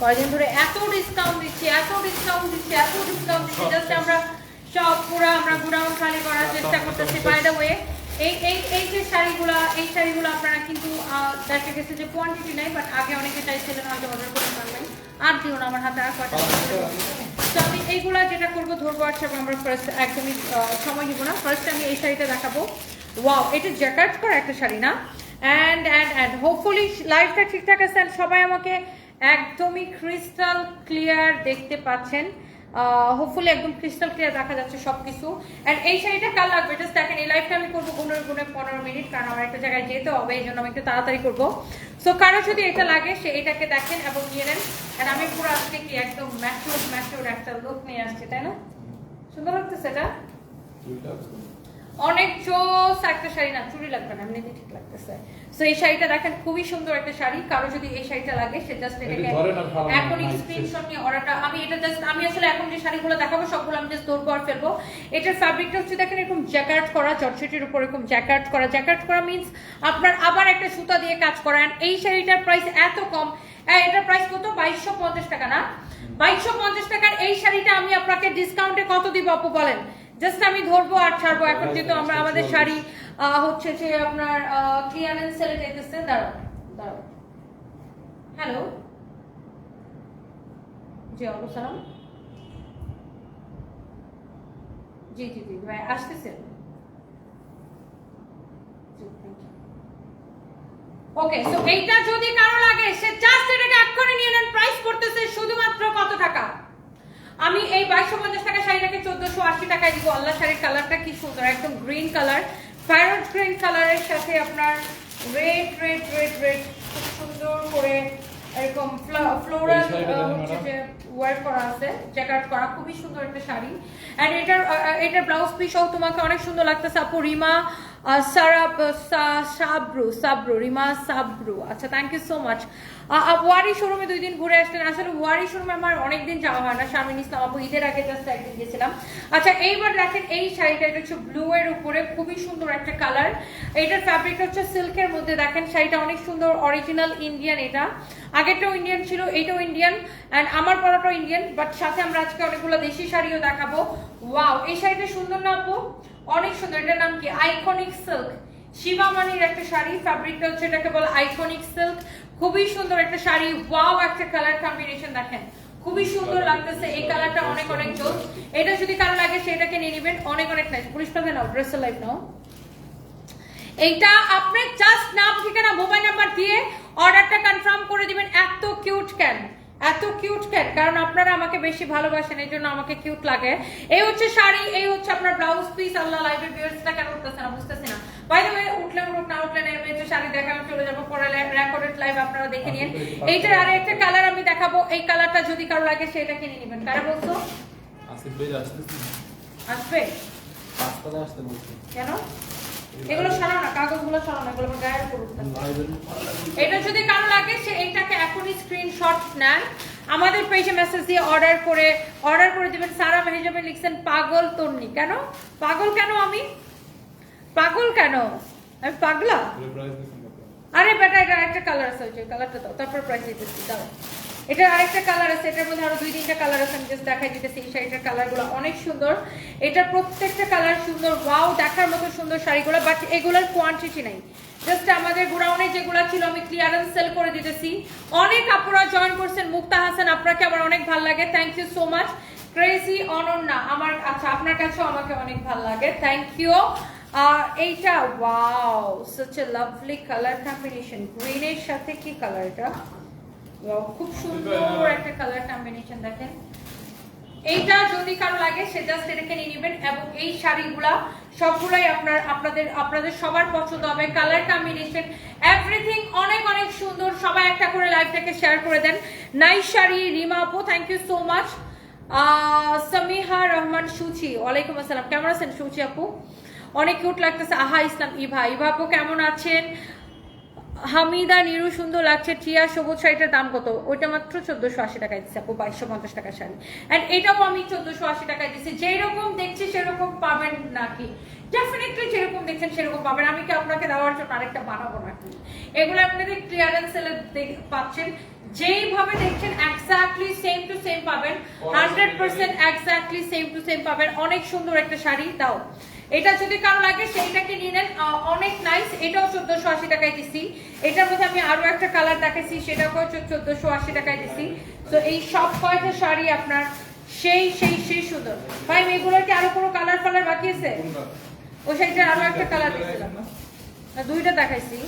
কয়দিন ধরে এত ডিসকাউন্ট দিচ্ছি এত ডিসকাউন্ট দিচ্ছি এত ডিসকাউন্ট দিচ্ছি জাস্ট আমরা সব পুরো আমরা গুডাউন খালি করার চেষ্টা করতেছি। বাই দ্য ওয়ে এই এই এই যে শাড়িগুলো এই শাড়িগুলো আপনারা কিন্তু দেখা গেছে যে কোয়ান্টিটি নাই বাট আগে অনেকে চাইছিলেন হয়তো অর্ডার করতে পারবেন। আর দিও না আমার হাতে আর কয়টা তো আমি এইগুলা যেটা করব ধরবো আচ্ছা আমরা ফার্স্ট একদমই সময় দিব না। ফার্স্ট আমি এই শাড়িটা দেখাবো। ওয়াও এটা জ্যাকার্ট করা একটা শাড়ি না? অ্যান্ড অ্যান্ড অ্যান্ড হোপফুলি লাইফটা ঠিকঠাক আছে সবাই আমাকে একদমই ক্রিস্টাল ক্লিয়ার দেখতে পাচ্ছেন। হোপফুলি একদম ক্রিস্টাল ক্লিয়ার দেখা যাচ্ছে সবকিছু। এন্ড এই শাড়িটা কাল লাগবে জাস্ট দেখেন এই লাইফটা আমি করব গুণের গুণে পনেরো মিনিট কারণ আমার একটা জায়গায় যেতে হবে এই জন্য আমি একটু তাড়াতাড়ি করব। সো কারও যদি এটা লাগে সে এটাকে দেখেন এবং নিয়ে নেন। এন্ড আমি পুরো আজকে কি একদম ম্যাচিউর ম্যাচিউর একটা লুক নিয়ে আসছি তাই না? সুন্দর লাগতেছে এটা? অনেক জোস একটা শাড়ি না চুরি লাগবে না এমনিতে ঠিক লাগতেছে। সো এই শাড়িটা দেখেন খুবই সুন্দর একটা শাড়ি। কারও যদি এই শাড়িটা লাগে সে জাস্ট এটাকে এটা ধরে না, ভালো না, এখনই স্ক্রিনশট নিয়ে অর্ডারটা আমি এটা জাস্ট আমি আসলে এখন যে শাড়িগুলো দেখাবো সবগুলো আমি জাস্ট ধরবো আর ফেলব। এটার ফ্যাব্রিকটা হচ্ছে দেখেন এরকম জ্যাকার্ট করা জর্জেটের উপর এরকম জ্যাকার্ট করা। জ্যাকার্ট করা মিন্স আপনার আবার একটা সুতা দিয়ে কাজ করা। এই শাড়িটার প্রাইস এত কম। এটার প্রাইস কত? বাইশশো পঞ্চাশ টাকা না? বাইশশো পঞ্চাশ টাকার এই শাড়িটা আমি আপনাকে ডিসকাউন্টে কত দিব আপু বলেন? জাস্ট আমি ধরবো আর ছাড়বো। এখন যেহেতু আমরা আমাদের শাড়ি হচ্ছে যে আপনার ক্লিয়ারেন্স সেলে যেতেছে দাঁড়াও দাঁড়াও। হ্যালো জি আলু সালাম। জি জি জি, ভাই আসতেছেন ওকে সো এইটা যদি কারও লাগে, সে জাস্ট এটাকে এক্ষুনি নিয়ে নেন। প্রাইস করতেছে শুধুমাত্র কত টাকা? আমি এই বাইশশো পঞ্চাশ টাকা শাড়িটাকে চোদ্দশো আশি টাকায় দিব। আল্লাহ শাড়ির কালারটা কি সুন্দর, একদম গ্রিন কালার প্যারট গ্রিন কালারের সাথে আপনার রেড রেড রেড রেড খুব সুন্দর করে এরকম ফ্লোরাল হচ্ছে। যে ওয়ার্ক করা আছে জ্যাকেট করা খুবই সুন্দর একটা শাড়ি এন্ড এটার এটার ব্লাউজ পিসও তোমাকে অনেক সুন্দর লাগতেছে আপু রিমা সারাব সাবরু সাবরু, রিমা সাবরু। আচ্ছা thank you so much Wari শোরুমে দুই দিন ঘুরে আসলেন। আসলে ওয়ারি শোরুমে আমার অনেকদিন যাওয়া হয় না। শারমিন ইসলাম আপু ঈদের আগে জাস্ট একদিন গেছিলাম। আচ্ছা এইবার দেখেন এই শাড়িটা, এটা হচ্ছে ব্লু এর উপরে। খুবই সুন্দর একটা কালার এটার ফ্যাব্রিকটা হচ্ছে সিল্কের মধ্যে। দেখেন শাড়িটা অনেক সুন্দর অরিজিনাল ইন্ডিয়ান এটা। আগেরটাও ইন্ডিয়ান ছিল, এটাও ইন্ডিয়ান অ্যান্ড আমার পরাটাও ইন্ডিয়ান বাট সাথে আমরা আজকে অনেকগুলো দেশি শাড়িও দেখাবো। ওয়াও এই শাড়িটা সুন্দর না আপু? অনেক সুন্দর। এটার নাম কি? আইকনিক সিল্ক শিবামানির একটা শাড়ি ফ্যাব্রিকটা হচ্ছে এটাকে বলে আইকনিক সিল্ক খুবই সুন্দর একটা শাড়ি। ওয়াও একটা কালার কম্বিনেশন দেখেন। খুবই সুন্দর লাগতেছে। এই কালারটা অনেক অনেক জোর। এটা যদি কারও লাগে, সেটাকে নিয়ে নেবেন। অনেক অনেক নাইস পুলিশ পাবে নাও ড্রেসের লাইফ নাও এইটা আপনি জাস্ট নাম, ঠিকানা মোবাইল নাম্বার দিয়ে অর্ডারটা কনফার্ম করে দিবেন। এত কিউট কেন? এত কিউট কেন কারণ আপনারা আমাকে বেশি ভালোবাসেন এই জন্য আমাকে কিউট লাগে। এই হচ্ছে শাড়ি এই হচ্ছে আপনার ব্লাউজ পিস আল্লাহ লাইভের ভিউয়ার্সটা কেন উঠতেছে না? বুঝতেছি না। ওয়ে উঠলে উঠুক না উঠলে না এই যে শাড়ি দেখানো চলে যাব পরে রেকর্ডেড লাইভ আপনারা দেখে নিন এইটার আরে একটা কালার আমি দেখাবো। এই কালারটা যদি কারও লাগে সেটা কিনে নেবেন। কারা বলছো? আসবে? কেন? এগুলো সরাও না কাগজগুলো সরাও না এগুলো উঠতেছে। লাইভের এটা যদি কারও লাগে সে এইটাকে এখনই স্ক্রিনশট নেন আমাদের পেজে মেসেজ দিয়ে অর্ডার করে অর্ডার করে দিবেন। সারা মেহেজাবে লিখছেন পাগল তন্নি। কেন? পাগল কেন আমি? পাগল কেন? আমি পাগলা? আরে বেটা এটা আরেকটা কালার আছে ওই কালারটা দাও। তারপর প্রাইস দিতেছি দাও। এটা আরেকটা কালার আছে, এটার মধ্যে আরও দুই তিনটা কালার আছে, আমি জাস্ট দেখাই দিতেছি এই শাড়িটার কালারগুলো অনেক সুন্দর। এটার প্রত্যেকটা কালার সুন্দর ওয়াও দেখার মতো সুন্দর শাড়িগুলো বাট এগুলোর কোয়ান্টিটি নাই। জাস্ট আমাদের গোডাউনে যেগুলো ছিল, আমি ক্লিয়ারেন্স সেল করে দিতেছি। অনেক আপনারা জয়েন করছেন, মুক্তা হাসান, আপনাকে আমার অনেক ভালো লাগে thank you so much crazy Ananya, আমার আচ্ছা আপনার কাছেও আমাকে অনেক ভালো লাগে থ্যাংক ইউ এইটা wow such a lovely colour combination গ্রিনের সাথে কি কালার এটা? খুব সুন্দর একটা কালার কম্বিনেশন দেখেন। এইটা যদি কারও লাগে সে জাস্ট এটাকে নিয়ে নেবেন এবং এই শাড়িগুলা সবগুলাই আপনার আপনাদের আপনাদের সবার পছন্দ হবে। কালার কম্বিনেশন এভরিথিং অনেক অনেক সুন্দর। সবাই একটা করে লাইভটাকে শেয়ার করে দেন। নাইস শাড়ি রিমা আপু thank you so much Samiha Rahman Suchi ওয়ালাইকুম আসসালাম। কেমন আছেন সুচি আপু? অনেক কিউট লাগতেছে। আহা ইসলাম ইভা ইভা আপু কেমন আছেন? হামিদা নিরু সুন্দর লাগছে টিয়া সবুজ শাড়িটার দাম কত? ওইটা মাত্র চোদ্দশো আশি টাকায় দিচ্ছে আপু বাইশশো পঞ্চাশ টাকা শাড়ি। অ্যান্ড এটাও আমি চোদ্দশো আশি টাকায় দিচ্ছি। যেরকম দেখছি সেরকম পাবেন নাকি? ডেফিনেটলি যেরকম দেখছেন সেরকম পাবেন। আমি কি আপনাকে দেওয়ার জন্য আরেকটা বানাবো নাকি? এগুলো আপনাদের ক্লিয়ারেন্স সেলে পাচ্ছেন। যেইভাবে দেখছেন এক্স্যাক্টলি সেম টু সেম পাবেন। Hundred percent exactly same to same পাবেন। অনেক সুন্দর একটা শাড়ি। দাও। এটা যদি কারও লাগে সেইটাকে নিয়ে নেন। অনেক নাইস এটাও চোদ্দশো আশি টাকায় দিছি। এটার মধ্যে আমি আরও একটা কালার দেখাইছি সেটাও চোদ্দশো আশি টাকায় দিছি। তো এই সব কয়টা শাড়ি আপনার সেই সেই সেই সুন্দর। ভাই এগুলোর কি আরও কোনো কালার ফালার বাকি আছে? ওই সাইডে আরও একটা কালার দিছিলাম না? না, দুইটা দেখাইছি।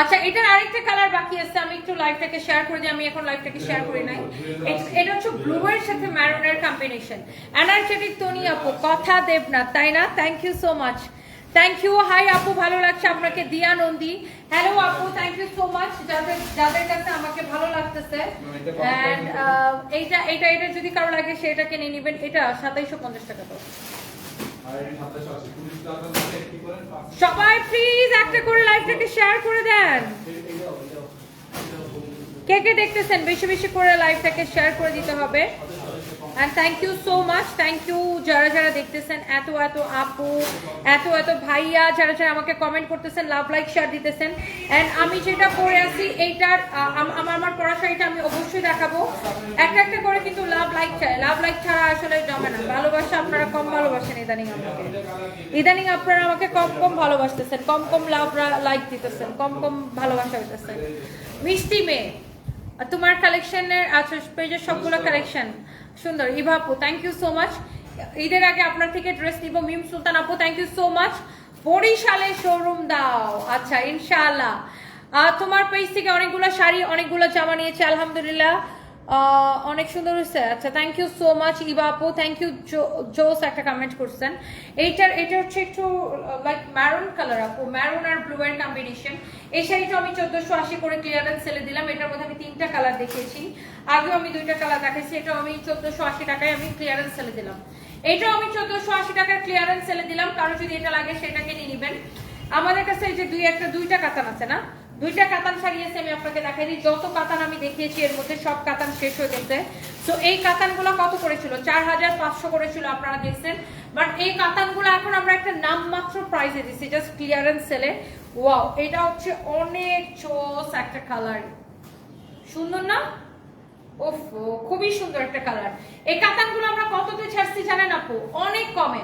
আচ্ছা এটার আরেকটা কালার বাকি আছে, আমি একটু লাইভটাকে শেয়ার করে দিই, আমি এখন লাইভটাকে শেয়ার করি নাই। এটা- এটা হচ্ছে ব্লু এর সাথে ম্যারুনের কম্বিনেশন এনার্জেটিক টনি আপু, কথা দেব না তাই না? Thank you so much thank you hi আপু, ভালো লাগছে আপনাকে, দিয়া নন্দী। হ্যালো আপু থ্যাংক ইউ সো মাচ যাদের যাদের কাছে আমাকে ভালো লাগতেছে। এইটা এইটা এটা যদি কারও লাগে, সেটাকে নিয়ে নেবেন। এটা সাতাইশো পঞ্চাশ টাকা তো সবাই প্লিজ একটা করে লাইভটাকে শেয়ার করে দেন। কে কে দেখতেছেন? বেশি বেশি করে লাইভটাকে শেয়ার করে দিতে হবে। And thank you so much thank you যারা যারা দেখতেছেন, এত এত আপু, এত এত ভাইয়া যারা যারা আমাকে কমেন্ট করতেছেন লাভ লাইক শেয়ার দিতেছেন। অ্যান্ড আমি যেটা পরে আছি, এইটার আমার আমার পড়া শাড়িটা আমি অবশ্যই দেখাবো। একটা একটা করে কিন্তু লাভ লাইক চাই লাভ লাইক ছাড়া আসলে জমে না। ভালোবাসা আপনারা কম ভালোবাসেন ইদানিং আমাকে। ইদানিং আপনারা আমাকে কম কম ভালোবাসতেছেন। কম কম লাভ লাইক দিতেছেন। কম কম ভালোবাসা হইতেছে মিষ্টি মেয়ে। তোমার কালেকশনের আচ্ছা পেজের সবগুলো কালেকশন সুন্দর ইভা আপু থ্যাংক ইউ সো মাচ ঈদের আগে আপনার থেকে ড্রেস নিব, মিম সুলতান আপু থ্যাংক ইউ সো মাচ বরিশালে শোরুম দাও। আচ্ছা ইনশাআল্লাহ। তোমার পেজ থেকে অনেকগুলো শাড়ি, অনেকগুলো জামা নিয়েছে, আলহামদুলিল্লাহ। অনেক সুন্দর হয়েছে। আচ্ছা thank you so much Eva আপু। থ্যাংক ইউ জোস একটা কমেন্ট করছেন। এইটার, এটা হচ্ছে একটু লাইক ম্যারুন কালার আপু। ম্যারুন আর ব্লু এর কম্বিনেশন এই শাড়িটা আমি চোদ্দশো আশি করে ক্লিয়ারেন্স সেলে দিলাম। এটার মধ্যে আমি তিনটা কালার দেখিয়েছি। আগেও আমি দুইটা কালার দেখাইছি। এটা আমি চোদ্দশো আশি টাকায় আমি ক্লিয়ারেন্স সেলে দিলাম। এটাও আমি চোদ্দশো আশি টাকার ক্লিয়ারেন্স সেলে দিলাম। কারও যদি এটা লাগে, সেটাকে নিয়ে নেবেন। আমাদের কাছে এই যে দুই একটা, দুইটা কাতান আছে না? দুইটা কাতান শাড়ি আছে আমি আপনাকে দেখাই দিই যত কাতান আমি দেখিয়েছি, এর মধ্যে সব কাতান শেষ হয়ে গেছে। তো এই কাতানগুলো কত করেছিল? চার হাজার পাঁচশো করেছিল, আপনারা দেখছেন। বাট এই কাতানগুলো এখন আমরা একটা নামমাত্র প্রাইসে দিচ্ছি জাস্ট ক্লিয়ারেন্স সেলে ওয়াও এটা হচ্ছে অনেক চোস একটা কালার সুন্দর না? ওফ, খুবই সুন্দর একটা কালার এই কাতানগুলো আমরা কততে ছাড়ছি জানেন আপু? অনেক কমে।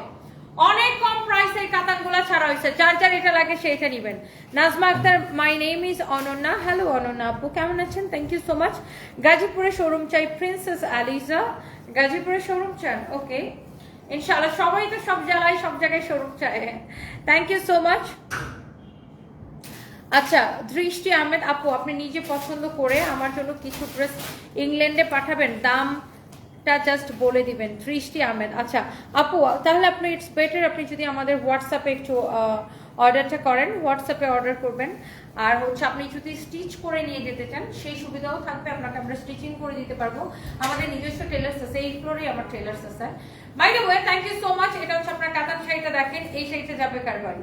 অনেক কম প্রাইসে এই কাতানগুলো ছাড়া হয়েছে যার যার এটা লাগে সেইটা নেবেন। Najma Akter my name is Ananya. Hello Ananya আপু, কেমন আছেন? থ্যাংক ইউ সো মাচ গাজীপুরে শোরুম চাই প্রিন্সেস আলিজা গাজীপুরে শোরুম চান? ওকে ইনশাআল্লাহ, সবাই তো সব জেলায়, সব জায়গায় শোরুম চায়। থ্যাংক ইউ সো মাচ আচ্ছা দৃষ্টি আহমেদ আপু, আপনি নিজে পছন্দ করে আমার জন্য কিছু ড্রেস ইংল্যান্ডে পাঠাবেন। দামটা জাস্ট বলে দিবেন। দৃষ্টি আহমেদ। আচ্ছা আপু, তাহলে আপনি ইটস বেটার আপনি যদি আমাদের হোয়াটসঅ্যাপে একটু অর্ডারটা করেন। হোয়াটসঅ্যাপে অর্ডার করবেন। আর হচ্ছে আপনি যদি স্টিচ করে নিয়ে যেতে চান, সেই সুবিধাও থাকবে। আপনাকে আমরা স্টিচিং করে দিতে পারব। আমাদের নিজস্ব টেলার্স আছে। এই ফ্লোরেই আমার টেলার্স আছে। By the way thank you so much এটা হচ্ছে আপনার কাতান শাড়িটা দেখেন। এই শাড়িটা যাবে কার বাড়ি?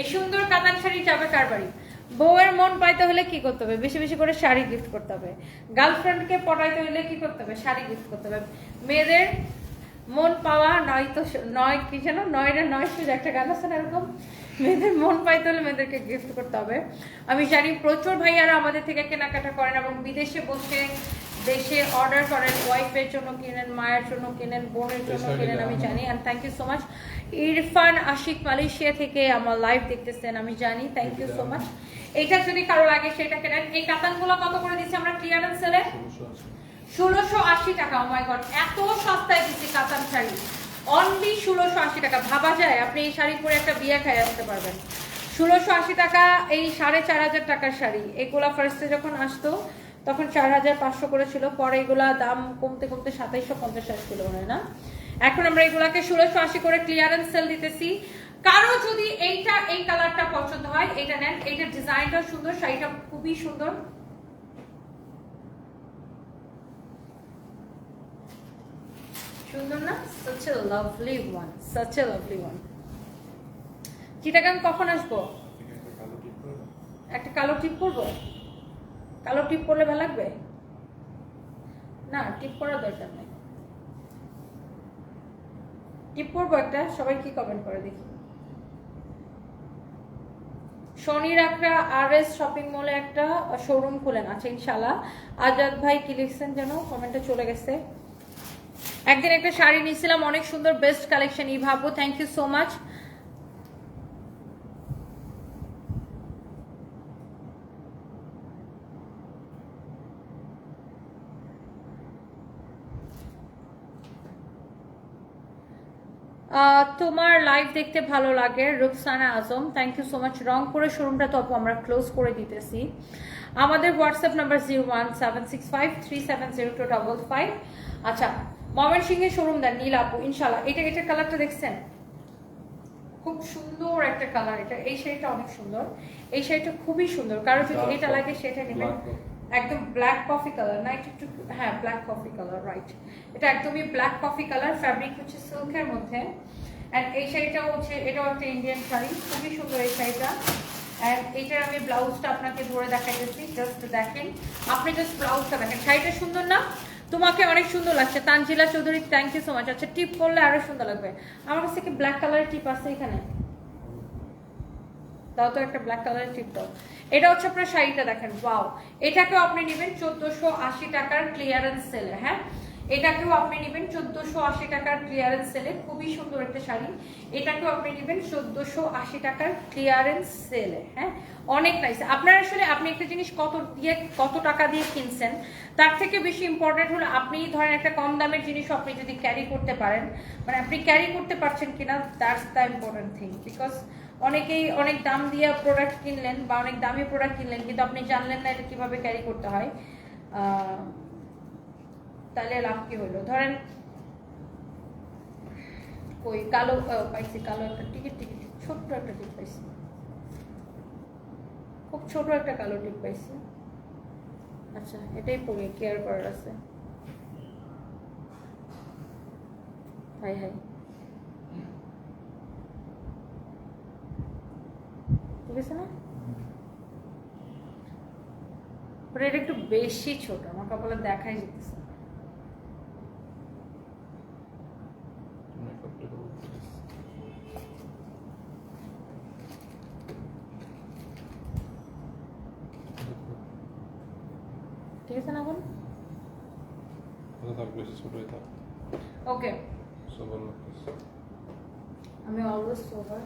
এই সুন্দর কাতান শাড়ি যাবে কার বাড়ি? বউয়ের মন পাইতে হলে কি করতে হবে? বেশি বেশি করে শাড়ি গিফট করতে হবে। গার্লফ্রেন্ডকে পটাইতে হলে কি করতে হবে? শাড়ি গিফট করতে হবে। মেয়েদের মন পাওয়া নয় তো নয় কি যেন? নয় রে নয় সুজ একটা গান আছে না এরকম? মেয়েদের মন পাইতে হলে মেয়েদেরকে গিফট করতে হবে। আমি জানি প্রচুর ভাইয়ারা আমাদের থেকে কেনাকাটা করেন এবং বিদেশে বসে দেশে অর্ডার করেন ওয়াইফের জন্য কিনেন মায়ের জন্য কিনেন বোনের জন্য কিনেন আমি জানি and thank you so much Irfan Ashiq Malaysia থেকে আমার লাইভ দেখতেছেন আমি জানি। থ্যাংক ইউ সো মাচ এটা যদি কারও লাগে সেটা কেনেন এই কাতানগুলো কত করে দিচ্ছি আমরা ক্লিয়ারেন্স সেলে ষোলোশো আশি। টাকা ও মাই গড এত সস্তায় দিচ্ছি কাতান শাড়ি। অনলি ষোলোশো আশি টাকা। ভাবা যায়, আপনি এই শাড়ি পরে একটা বিয়ে খাই আসতে পারবেন। ষোলোশো আশি টাকা এই সাড়ে চার হাজার টাকার শাড়ি। এগুলা ফার্স্টে যখন আসতো, তখন চার হাজার পাঁচশো করে ছিল পরে এগুলা দাম কমতে কমতে সাতাইশশো পঞ্চাশ ছিল হয় না? এখন আমরা এগুলাকে ষোলোশো আশি করে ক্লিয়ারেন্স সেল দিতেছি। কারও যদি এইটা এই কালারটা পছন্দ হয় এটা নেন এইটার ডিজাইনটা সুন্দর শাড়িটা খুবই সুন্দর। সুন্দর না? Such a lovely one such a lovely one. Chittagong কখন আসব। একটা কালো টিপ করব কালো টিপ করলে ভালো লাগবে? না টিপ করার দরকার নেই। টিপ করব একটা সবাই কি কমেন্ট করে দেখি। শনির একটা আর এস শপিং মলে একটা শোরুম খুলেন আছে ইনশাল্লাহ আজাদ ভাই, কি লিখছেন যেন? কমেন্টে চলে গেছে। একদিন একটা শাড়ি নিয়েছিলাম, অনেক সুন্দর বেস্ট কালেকশন ই ভাবো thank you so much ah, তোমার লাইভ দেখতে ভালো লাগে Ruksana Azam. Thank you so much রংপুরের শোরুমটা তো আপু আমরা ক্লোজ করে দিতেছি। আমাদের WhatsApp number zero one seven six five three seven zero two double five আচ্ছা ময়মন সিংহের শোরুম দেন নীল আপু ইনশাল্লাহ এটা এটার কালারটা দেখছেন? খুব সুন্দর একটা কালার এটা। এই শাড়িটা অনেক সুন্দর। এই শাড়িটা খুবই সুন্দর। কারও যদি এটা লাগে সেটা নেবেন। একদম ব্ল্যাক কফি কালার না, একটু হ্যাঁ ব্ল্যাক কফি কালার রাইট এটা একদমই ব্ল্যাক কফি কালার ফ্যাব্রিক হচ্ছে সিল্কের মধ্যে. অ্যান্ড এই শাড়িটাও হচ্ছে এটাও একটা ইন্ডিয়ান শাড়ি, খুবই সুন্দর এই শাড়িটা. অ্যান্ড এইটার আমি ব্লাউজটা আপনাকে ধরে দেখাইতেছি জাস্ট দেখেন। আপনি জাস্ট ব্লাউজটা দেখেন। শাড়িটা সুন্দর না? তোমাকে অনেক সুন্দর লাগছে। Tanzila Chowdhury thank you so much আচ্ছা টিপ করলে আরও সুন্দর লাগবে। আমার কাছে কি ব্ল্যাক কালারের টিপ আছে এখানে? দাও তো একটা ব্ল্যাক কালারের টিপ এটা হচ্ছে আপনার শাড়িটা দেখেন ওয়াও এটাকেও আপনি নেবেন চোদ্দশো আশি টাকার ক্লিয়ারেন্স সেলে হ্যাঁ? এটাকেও আপনি নেবেন চোদ্দশো আশি টাকার ক্লিয়ারেন্স সেলে খুবই সুন্দর একটা শাড়ি। এটাকেও আপনি নেবেন চোদ্দশো আশি টাকার ক্লিয়ারেন্স সেলে হ্যাঁ? অনেক নাইস আপনার আসলে, আপনি একটা জিনিস কত দিয়ে, কত টাকা দিয়ে কিনছেন, তার থেকে বেশি ইম্পর্টেন্ট হলো আপনি ধরেন একটা কম দামের জিনিস আপনি যদি ক্যারি করতে পারেন মানে আপনি ক্যারি করতে পারছেন কিনা that's the important thing because অনেকেই অনেক দাম দিয়ে প্রোডাক্ট কিনলেন বা অনেক দামি প্রোডাক্ট কিনলেন, কিন্তু আপনি জানলেন না এটা কীভাবে ক্যারি করতে হয়। তাহলে লাভ কি হলো? ধরেন কই কালো পাইছি, কালো একটা টিকিট টিকিট ছোট্ট একটা টিকিট পাইছি। খুব ছোট একটা কালো টিপ পাইছি। আচ্ছা এটাই পরে কেয়ার করার আছে। Hi hi. না? ওটা এটা একটু বেশি ছোট আমার কপালে দেখাই যেতেছে ঠিক আছে না এখন ওকে। আমি অলওয়েজ সোভার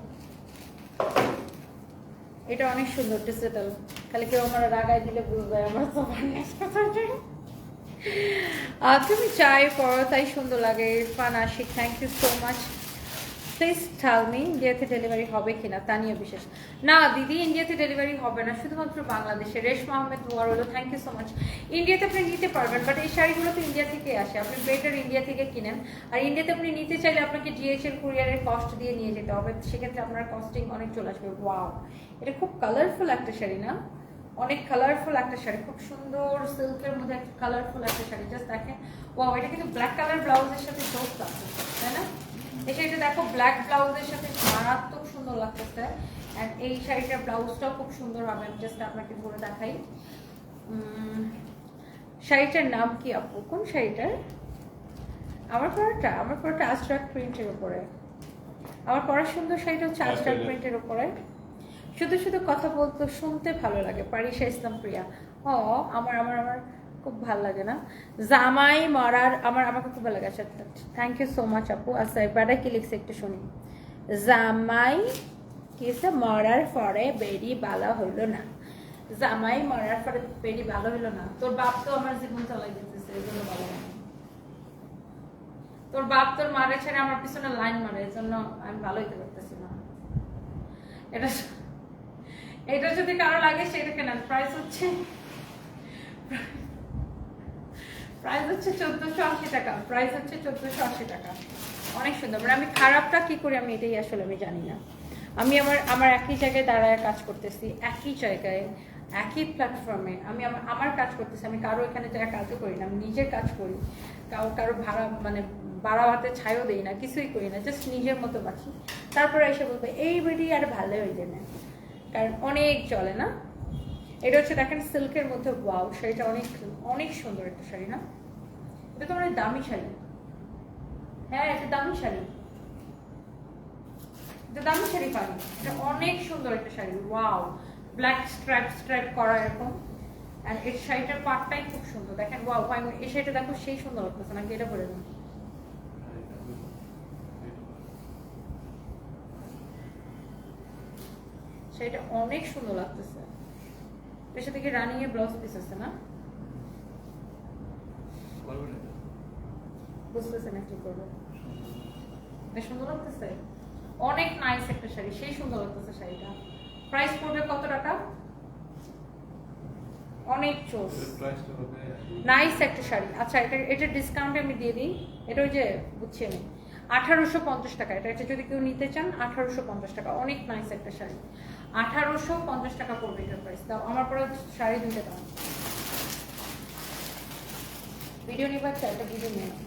এটা অনেক সুন্দর ডিজিটাল খালি কেউ আমার রাগায় দিলে বুঝবে আমার তুমি চাই পড়ো তাই সুন্দর লাগে। Irfan Ashiq thank you so much please tell me ইন্ডিয়াতে ডেলিভারি হবে কিনা, তা নিয়ে বিশেষ। না, দিদি ইন্ডিয়াতে ডেলিভারি হবে না, শুধুমাত্র বাংলাদেশে। রেশমা আহমেদ দুয়ার হলো থ্যাংক ইউ সো মাচ ইন্ডিয়াতে আপনি নিতে পারবেন বাট এই শাড়িগুলো তো ইন্ডিয়া থেকে আসে। আপনি বেটার ইন্ডিয়া থেকে কিনেন। আর ইন্ডিয়াতে আপনি নিতে চাইলে আপনাকে ডিএচএল কুরিয়ারের কস্ট দিয়ে নিয়ে যেতে হবে। সেক্ষেত্রে আপনার কস্টিং অনেক চলে আসবে। ওয়াও এটা খুব কালারফুল একটা শাড়ি, না? অনেক কালারফুল একটা শাড়ি। খুব সুন্দর সিল্কের মধ্যে একটা কালারফুল একটা শাড়ি। জাস্ট দেখেন। ওয়াও এটা কিন্তু ব্ল্যাক কালার ব্লাউজের সাথে জোস লাগতেছে তাই না? এই শাড়িটা দেখো ব্ল্যাক ব্লাউজের সাথে মারাত্মক সুন্দর লাগতেছে। অ্যান্ড এই শাড়িটার ব্লাউজটাও খুব সুন্দর হবে আমি জাস্ট আপনাকে দেখাই। শাড়িটার নাম কি আপু? কোন শাড়িটার? আমার পরাটা? আমার পরাটা আজরাক প্রিন্টের উপরে। আমার পরা সুন্দর শাড়িটা হচ্ছে আজরাক প্রিন্টের উপরে। শুধু শুধু কথা বলতে শুনতে ভালো লাগে পারিশা ইসলাম প্রিয়া। ও আমার আমার আমার খুব ভালো লাগে না। জামাই মরার আমার, আমাকে খুব ভালো লাগে। আচ্ছা থ্যাংক ইউ সো মাচ আপু। আচ্ছা এবারে কি লিখছে একটু শুনি। জামাই কিসে মরার পরে বেরি বালা হইল না। জামাই মরার পরে বেরি ভালো হইল না। তোর বাপ তো আমার জীবন চালাই দিতেছে জন্য ভালো না। তোর বাপ তোর মারে ছেড়ে আমার পিছনে লাইন মারে এই জন্য আমি ভালো হইতে পারতেছি না। এটা এটা যদি কারও লাগে, সেটা কেন প্রাইস হচ্ছে। প্রাইস হচ্ছে চোদ্দশো আশি টাকা। প্রাইস হচ্ছে চোদ্দশো আশি টাকা। অনেক সুন্দর। মানে আমি খারাপটা কি করি আমি এটাই আসলে আমি জানি না। আমি আমার আমার একই জায়গায় দাঁড়ায় কাজ করতেছি, একই জায়গায়, একই প্ল্যাটফর্মে আমি আমার আমার কাজ করতেছি, আমি কারও এখানে জায়গায় কাজও করি না, আমি নিজের কাজ করি। কারও কারও ভাড়া মানে বাড়া হাতে ছাইও দিই না, কিছুই করি না জাস্ট নিজের মতো বাঁচি। তারপরে এসে বলবে, এই বেডি আর ভালো হয়ে যাবে কারণ অনেক চলে না? এটা হচ্ছে দেখেন সিল্কের মধ্যে ওয়াও শাড়িটা অনেক অনেক সুন্দর একটা শাড়ি, না? এটা তো অনেক দামি শাড়ি। হ্যাঁ এটা দামি শাড়ি। এটা দামি শাড়ি পাইনি এটা অনেক সুন্দর একটা sari. Wow. Black stripe stripe করা এরকম। আর এই শাড়িটার পাটটাই খুব সুন্দর। দেখেন, ওয়াও এই শাড়িটা দেখো, সেই সুন্দর লাগতেছে। নাকি এটা পরে দেন শাড়িটা অনেক সুন্দর লাগতেছে। এর সাথে রানিং এর ব্লাউজ পিস আছে না। বুঝতেছে না কি করব। বেশ সুন্দর লাগতেছে। অনেক নাইস একটা শাড়ি সেই সুন্দর লাগতেছে শাড়িটা। প্রাইস পড়বে কত টাকা? অনেক হবে নাইস একটা শাড়ি। আচ্ছা এটা এটা ডিসকাউন্টে আমি দিয়ে দিই। এটা ওই যে বুঝছি আমি। আঠারোশো পঞ্চাশ টাকা। এটা এটা যদি কেউ নিতে চান আঠারোশো পঞ্চাশ টাকা। অনেক নাইস একটা শাড়ি। আঠারোশো পঞ্চাশ টাকা পড়বে এটার প্রাইস দাও আমার পরে শাড়ি দুইটা দাও। ভিডিও নিবার চাই এটা ভিডিও নিয়ে নাও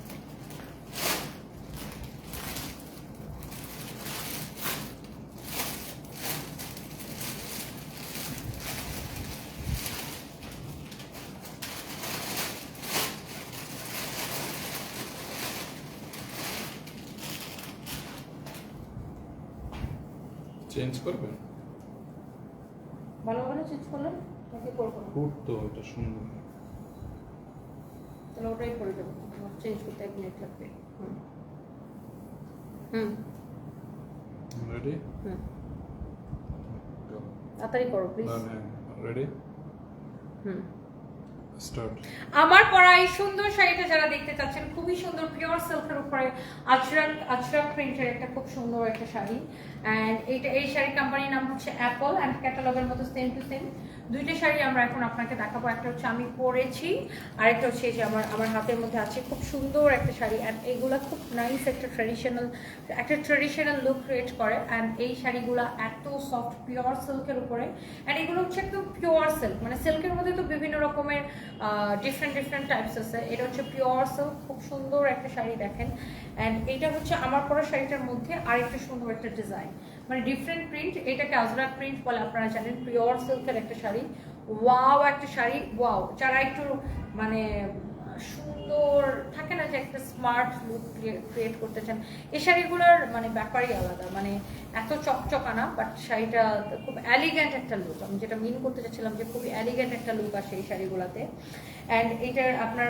চেঞ্জ করবেন ভালো ভালো চুজ করলাম নাকি করব না? ফুট তো এটা সুন্দর তাহলে ওটাই করে দেবো চেঞ্জ করতে এক মিনিট লাগবে। হুম। হুম। রেডি হুম। তাড়াতাড়ি করো প্লিজ রেডি হুম। আমার পরা এই সুন্দর শাড়িটা যারা দেখতে চাচ্ছেন, খুবই সুন্দর পিওর সিল্কের উপরে আজরাক আজরাক প্রিন্টের একটা খুব সুন্দর একটা শাড়ি। এন্ড এইটা এই শাড়ি কোম্পানির নাম হচ্ছে অ্যাপল অ্যান্ড ক্যাটালগের মতো সেম টু সেম দুইটা শাড়ি আমরা এখন আপনাকে দেখাবো। একটা হচ্ছে আমি পরেছি আর একটা হচ্ছে যে আমার আমার হাতের মধ্যে আছে। খুব সুন্দর একটা শাড়ি অ্যান্ড এইগুলা খুব নাইস একটা ট্রেডিশনাল একটা ট্রেডিশনাল লুক ক্রিয়েট করে। অ্যান্ড এই শাড়িগুলো এত সফট পিওর সিল্কের উপরে। অ্যান্ড এগুলো হচ্ছে একদম পিওর সিল্ক মানে সিল্কের মধ্যে তো বিভিন্ন রকমের ডিফারেন্ট ডিফারেন্ট টাইপস আছে। এটা হচ্ছে পিওর সিল্ক খুব সুন্দর একটা শাড়ি দেখেন। অ্যান্ড এইটা হচ্ছে আমার পরা শাড়িটার মধ্যে আরেকটা সুন্দর একটা ডিজাইন মানে ডিফারেন্ট প্রিন্ট এটাকে আজরাক প্রিন্ট বলে আপনারা জানেন পিওর সিল্কের একটা শাড়ি। ওয়াও একটা শাড়ি ওয়াও যারা একটু মানে সুন্দর, থাকে না যে একটা স্মার্ট লুক ক্রিয়েট করতে চান। এই শাড়িগুলোর মানে ব্যাপারই আলাদা। মানে এত চকচকা না বাট শাড়িটা খুব অ্যালিগ্যান্ট একটা লুক আমি যেটা মিন করতে চাচ্ছিলাম যে খুবই অ্যালিগ্যান্ট একটা লুক আসে এই শাড়িগুলোতে। অ্যান্ড এটার আপনার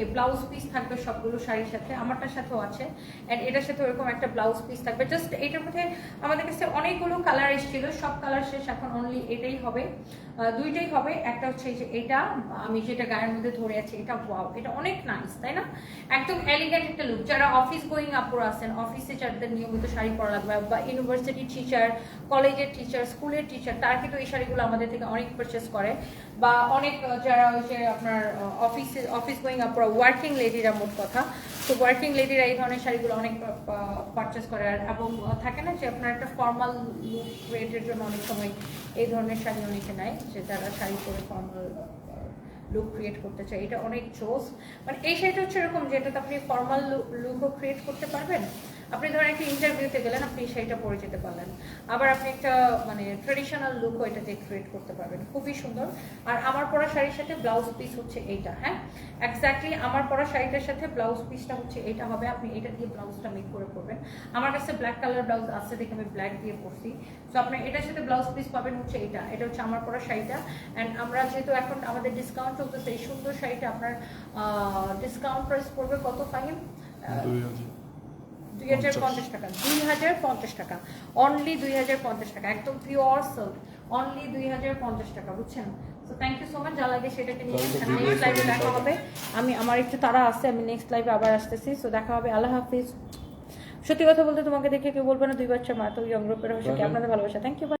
এই ব্লাউজ পিস থাকবে সবগুলো শাড়ির সাথে, আমারটার সাথেও আছে। অ্যান্ড এটার সাথে ওরকম একটা ব্লাউজ পিস থাকবে। জাস্ট এটার মধ্যে আমাদের কাছে অনেকগুলো কালার এসেছিল। সব কালার শেষ, এখন অনলি এটাই হবে। দুইটাই হবে। একটা হচ্ছে যে এটা, আমি যেটা গায়ের মধ্যে ধরে আছি, এটা ওয়াও এটা অনেক নাইস তাই না? একদম এলিগেন্ট একটা লুক যারা অফিস গোয়িং আপুর আছেন অফিসে যাদের নিয়মিত শাড়ি পরা লাগবে, বা ইউনিভার্সিটি টিচার কলেজের টিচার স্কুলের টিচার তারা কিন্তু এই শাড়িগুলো আমাদের থেকে অনেক পারচেস করে। বা অনেক যারা যে আপনার অফিসে অফিস গোয়িং আপুরা ওয়ার্কিং লেডিরা মোট কথা। তো ওয়ার্কিং লেডিরা এই ধরনের শাড়িগুলো অনেক পারচেস করে। আর, এবং থাকে না যে আপনার একটা ফর্মাল লুক ক্রিয়েটের জন্য অনেক সময় এই ধরনের শাড়ি অনেকে নেয়, যে যারা শাড়ি পরে ফর্মাল লুক ক্রিয়েট করতে চাই, এটা অনেক চোস মানে এই শাড়িটা হচ্ছে এরকম যেটাতে আপনি ফর্মাল লুকও ক্রিয়েট করতে পারবেন। আপনি ধরেন একটা ইন্টারভিউতে গেলেন, আপনি শাড়িটা পরে যেতে পারলেন। আবার আপনি একটা মানে ট্রেডিশনাল লুকও এটাতে ক্রিয়েট করতে পারবেন। খুবই সুন্দর। আর আমার পরা শাড়ির সাথে ব্লাউজ পিস হচ্ছে এইটা হ্যাঁ? এক্স্যাক্টলি আমার পরা শাড়িটার সাথে ব্লাউজ পিসটা হচ্ছে এটা হবে। আপনি এটা দিয়ে ব্লাউজটা মেক করে পরবেন। আমার কাছে ব্ল্যাক কালার ব্লাউজ আছে দেখে আমি ব্ল্যাক দিয়ে পরছি। তো আপনি এটার সাথে ব্লাউজ পিস পাবেন হচ্ছে এটা এটা হচ্ছে আমার পরা শাড়িটা। অ্যান্ড আমরা যেহেতু এখন আমাদের ডিসকাউন্ট চলতেছে, এই সুন্দর শাড়িটা আপনার ডিসকাউন্ট প্রাইস পড়বে কত, ফাহিম? দুই হাজার পঞ্চাশ টাকা দুই হাজার পঞ্চাশ টাকা অনলি দুই হাজার পঞ্চাশ টাকা একদম পিওর সিল্ক অনলি দুই হাজার পঞ্চাশ টাকা বুঝছেন? তো থ্যাংক ইউ সো মাচ যা লাগে সেটাকে নিয়ে নেক্সট লাইভে দেখা হবে। আমি আমার একটু তারা আছে আমি নেক্সট লাইভে আবার আসতেছি। সো দেখা হবে আল্লাহ হাফিজ। সত্যি কথা বলতে তোমাকে দেখে কেউ বলবে না দুই বাচ্চা মা তো ইয়ং গ্রুপের হচ্ছে. আপনাদের ভালোবাসা? Thank you